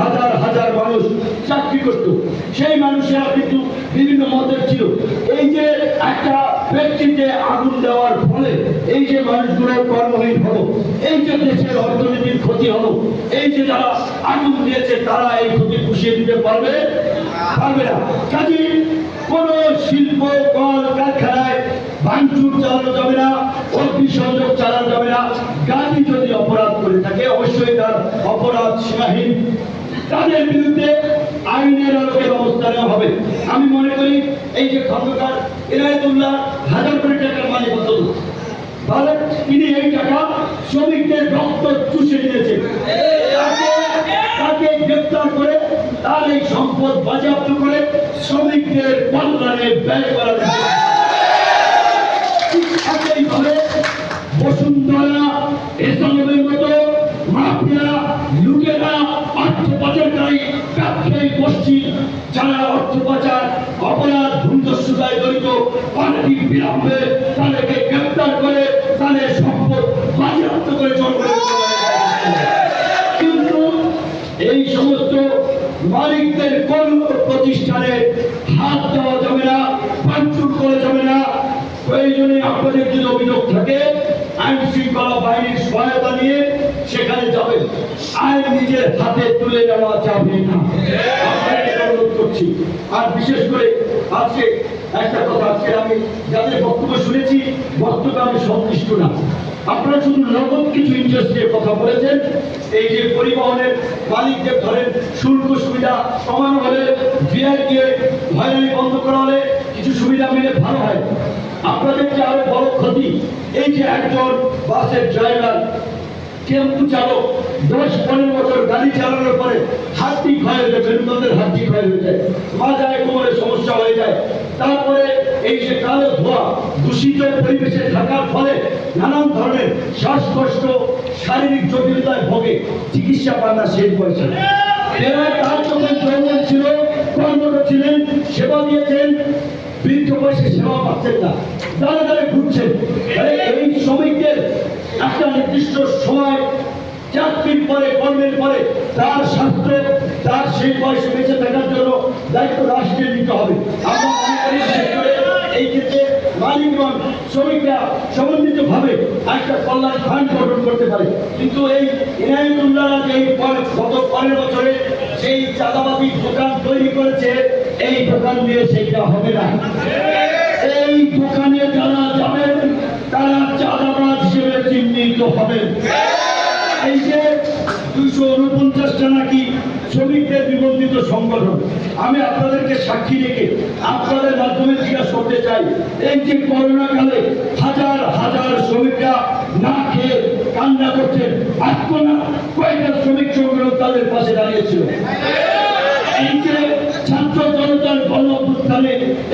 হাজার হাজার মানুষ চাকরি করত। সেই মানুষেরা কিন্তু বিভিন্ন মতের ছিল। এই যে একটা ব্যক্তিতে আগুন দেওয়ার ফলে এই যে মানুষগুলো কর্মহীন হলো, এই যে দেশের অর্থনীতির ক্ষতি হলো, এই যে যারা আগুন দিয়েছে, তারা এই ক্ষতি পুষিয়ে দিতে পারবে? পারবে না। কাজে কোন শিল্প, কল, কারখানায় ভাঙচুর চালানো যাবে না অগ্নিসংযোগ চালানো যাবে না। গাড়ি যদি অপরাধ করে থাকে, অবশ্যই তার অপরাধ সীমাহীন। তাদের বিরুদ্ধে আইনের আলোকে ব্যবস্থা নেওয়া হবে। আমি মনে করি এই যে খন্দকার এনায়তুল্লাহ হাজার কোটি টাকার মালিক হতো তাহলে তিনি এই টাকা শ্রমিকদের রক্ত চুষে নিয়েছেন তাকে তাকে গ্রেপ্তার করে তার এই সম্পদ বাজেয়াপ্ত করে শ্রমিকদের কল্যাণে ব্যয় করা অপরাধ ভূমিদস্যুতায় জড়িত অনেক বিলম্বে তাদেরকে গ্রেপ্তার করে তাদের সম্পদ বাজেয়াপ্ত করে। কিন্তু এই সমস্ত মালিকদের কোন প্রতিষ্ঠানে হাত দেওয়া যাবে না ভাঙচুর করা যাবে না। প্রয়োজনে আপনাদের যদি অভিযোগ থাকে, আইন শৃঙ্খলা বাহিনীর সহায়তা নিয়ে সেখানে যাবেন। আইন নিজের হাতে তুলে নেওয়া যাবে না। অনুরোধ করছি। আর বিশেষ করে আজকে একটা কথা আজকে আমি যাদের বক্তব্য শুনেছি, বক্তব্য আমি সন্তুষ্ট না। আপনারা শুধু নগদ কিছু ইন্টারেস্ট নিয়ে কথা বলেছেন, এই যে পরিবহনের মালিকদের ধরেন শুল্ক সুবিধা কমানো হলে ভিআই দিয়ে হয়রানি বন্ধ করা হলে কিছু সুবিধা মিলে ভালো হয়। আপনাদের যে আরও বড় ক্ষতি, এই যে একজন বাসের ড্রাইভার টেম্পু চালক, দশ পনেরো বছর গাড়ি চালানোর পরে হাড্ডি ক্ষয় হয়ে যায় মেরুদণ্ডের হাড্ডি ক্ষয় হয়ে যায়, মাজায় কোমরে সমস্যা হয়ে যায়। তারপরে এই যে কালো ধোয়া দূষিত পরিবেশে থাকার ফলে নানান ধরনের শ্বাসকষ্ট, শারীরিক জটিলতায় ভোগে চিকিৎসা পান না শেষ বয়সে। তার যখন যৌবন ছিল, কর্মরত ছিলেন, সেবা দিয়েছেন, বৃদ্ধ বয়সে সেবা পাচ্ছেন না। দাঁড়ে দাঁড়ে ঘুরছেন। এই একটা নির্দিষ্ট সময় চাকরির পরে, কর্মের পরে তার স্বাস্থ্য তার সেই বয়সে বেঁচে থাকার জন্য দায়িত্ব রাষ্ট্রের নিতে হবে। এই ক্ষেত্রে মালিকগণ, শ্রমিকরা একটা কল্যাণ ফান্ড গঠন করতে পারে। কিন্তু এই গত পরের বছরে সেই চাঁদাবাদী দোকান তৈরি করেছে, এই দোকান দিয়ে সেইটা হবে না। এই দোকানে যারা যাবেন তারা চাঁদাবাজ হিসেবে চিহ্নিত হবে। এই যে দুইশো উনপঞ্চাশটা নাকি শ্রমিকদের নিবন্ধিত সংগঠন, আমি আপনাদেরকে সাক্ষী রেখে আপনাদের মাধ্যমে জিজ্ঞাসা করতে চাই, এই যে করোনা কালে হাজার হাজার শ্রমিকরা না খেয়ে কান্না করছেন আজকে না কয়েকটা শ্রমিক সংগঠন তাদের পাশে দাঁড়িয়েছিল?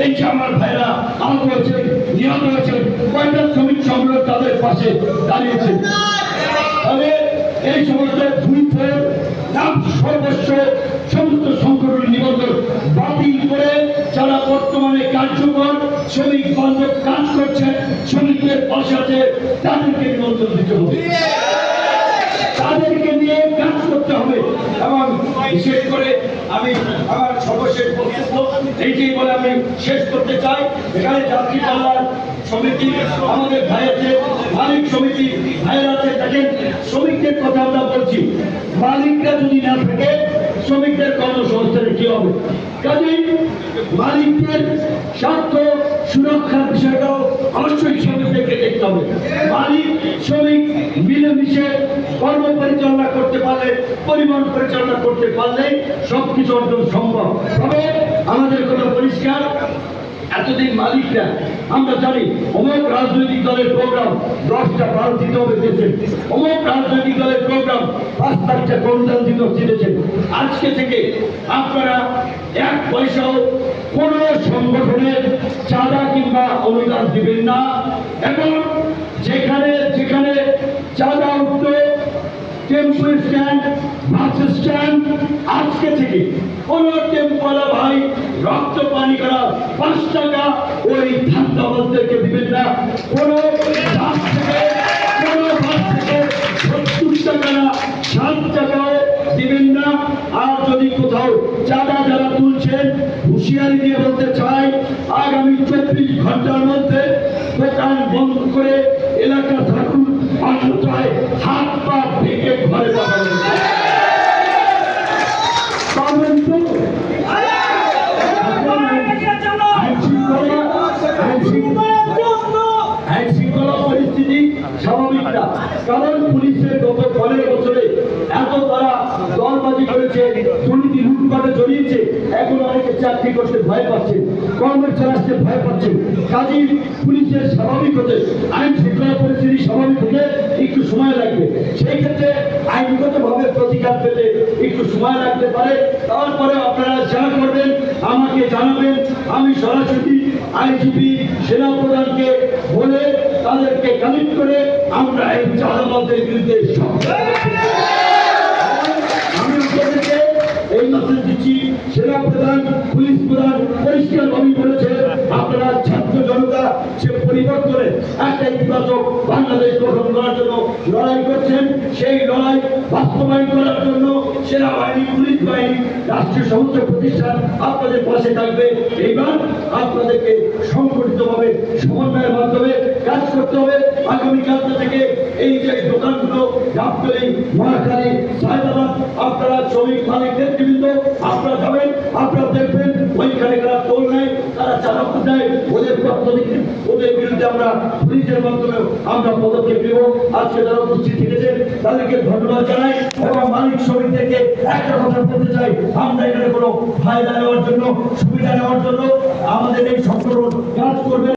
এই যে আমার ভাইরা আহত হয়েছে নিহত হয়েছে। কয়েকটা শ্রমিক সংগঠন তাদের পাশে দাঁড়িয়েছে? তবে এই সমস্ত ভূমিতে নাম সর্বস্ব সমস্ত সংগঠনের নিবন্ধন বাতিল করে যারা বর্তমানে কার্যকর শ্রমিক বান্ধব কাজ করছে শ্রমিকদের পাশে আছে তাদেরকে নিবন্ধন দিতে হবে। তাদেরকে নিয়ে কাজ করতে হবে। এবং বিশেষ করে আমি আমার সর্বশেষ বক্তব্য এইটাই বলে আমি শেষ করতে চাই। এখানে যাত্রী কল্যাণ সমিতি, আমাদের ভাই আছে মালিক সমিতি, ভাইয়ের আছে, দেখেন, শ্রমিকদের কথা আমরা বলছি। মালিকরা যদি না থাকে, শ্রমিকদের কর্মসংস্থানের কি হবে? কাজেই মালিকদের স্বার্থ সুরক্ষার বিষয়টাও অবশ্যই শ্রমিকদেরকে দেখতে হবে। মালিক, শ্রমিক মিলেমিশে কর্ম পরিচালনা করতে পারলে, পরিবহন পরিচালনা করতে পারলেই সবকিছু অর্জন সম্ভব। আমাদের কোনো পরিষ্কার? এতদিন মালিকরা, আমরা জানি অমুক রাজনৈতিক দলের প্রোগ্রাম দশটা ভারত দিতে হবে অমুক রাজনৈতিক দলের প্রোগ্রাম পাঁচ লাখটা অনুদান দিতে দিতেছেন আজকে থেকে আপনারা এক পয়সাও কোন সংগঠনের চাঁদা কিংবা অনুদান দিবেন না। এবং যেখানে যেখানে চাঁদা উঠতো টেম্পো স্ট্যান্ড, বাস স্ট্যান্ড, আজকে থেকে কোন টেম্পোলা ভাই রক্ত পানি করা পাঁচ টাকা, ওই ধান্দাবাজদেরকে দিবেন না। কোন বাস থেকে কোন বাস থেকে সত্তর টাকা না, ষাট টাকাও দিবেন না। আর যদি কোথাও চাঁদা যারা তুলছেন, হুঁশিয়ারি দিয়ে বলতে চাই, আগামী চব্বিশ ঘণ্টার মধ্যে দোকান বন্ধ করে পরিস্থিতি স্বাভাবিক না কারণ পুলিশের গত পনেরো বছরে এত তারা দলবাজি করেছে, দুর্নীতি লুটপাটে জড়িয়েছে, এখন অনেকে চাকরি করতে ভয় পাচ্ছেন কর্মচারী আসতে ভয় পাচ্ছেন কাজী পুলিশের স্বাভাবিক হতে, আইন শৃঙ্খলা পরিস্থিতি স্বাভাবিক হতে একটু সময় লাগবে। সেই ক্ষেত্রে আইনগতভাবে প্রতিকার পেতে একটু সময় লাগতে পারে। তারপরে আপনারা যা করবেন, আমাকে জানাবেন, আমি সরাসরি আইজিপি সেনাপ্রধানকে বলে তাদেরকে কানেক্ট করে আমরা এই চাঁদাবাদের বিরুদ্ধে এই দিচ্ছি পুলিশ প্রধান আপনারা ছাত্র জনতা সে একটা করার জন্য লড়াই করছেন, সেই বাস্তবায়ন করার জন্য সেনাবাহিনী, পুলিশ বাহিনী, রাষ্ট্রীয় সমস্ত প্রতিষ্ঠান আপনাদের পাশে থাকবে। এইবার আপনাদেরকে সংগঠিতভাবে, সমন্বয়ের মাধ্যমে কাজ করতে হবে। আগামীকাল থেকে এই যে দোকানগুলো সাহেবাবাদ আপনারা শ্রমিক আপনারা যাবেন, আপনারা দেখবেন, ওইখানে যারা টোল নেয়, তারা দেয়। ওদের ওদের বিরুদ্ধে আমরা পুলিশের মাধ্যমে আমরা পদক্ষেপ নেব। আজকে যারা উপস্থিত থেকেছেন, তাদেরকে ধন্যবাদ জানাই এবং মালিক শ্রমিকদেরকে একটা কথা বলতে চাই। আমরা এখানে কোনো ফায়দা নেওয়ার জন্য, সুবিধা নেওয়ার জন্য আমাদের এই সংগঠন কাজ করবে।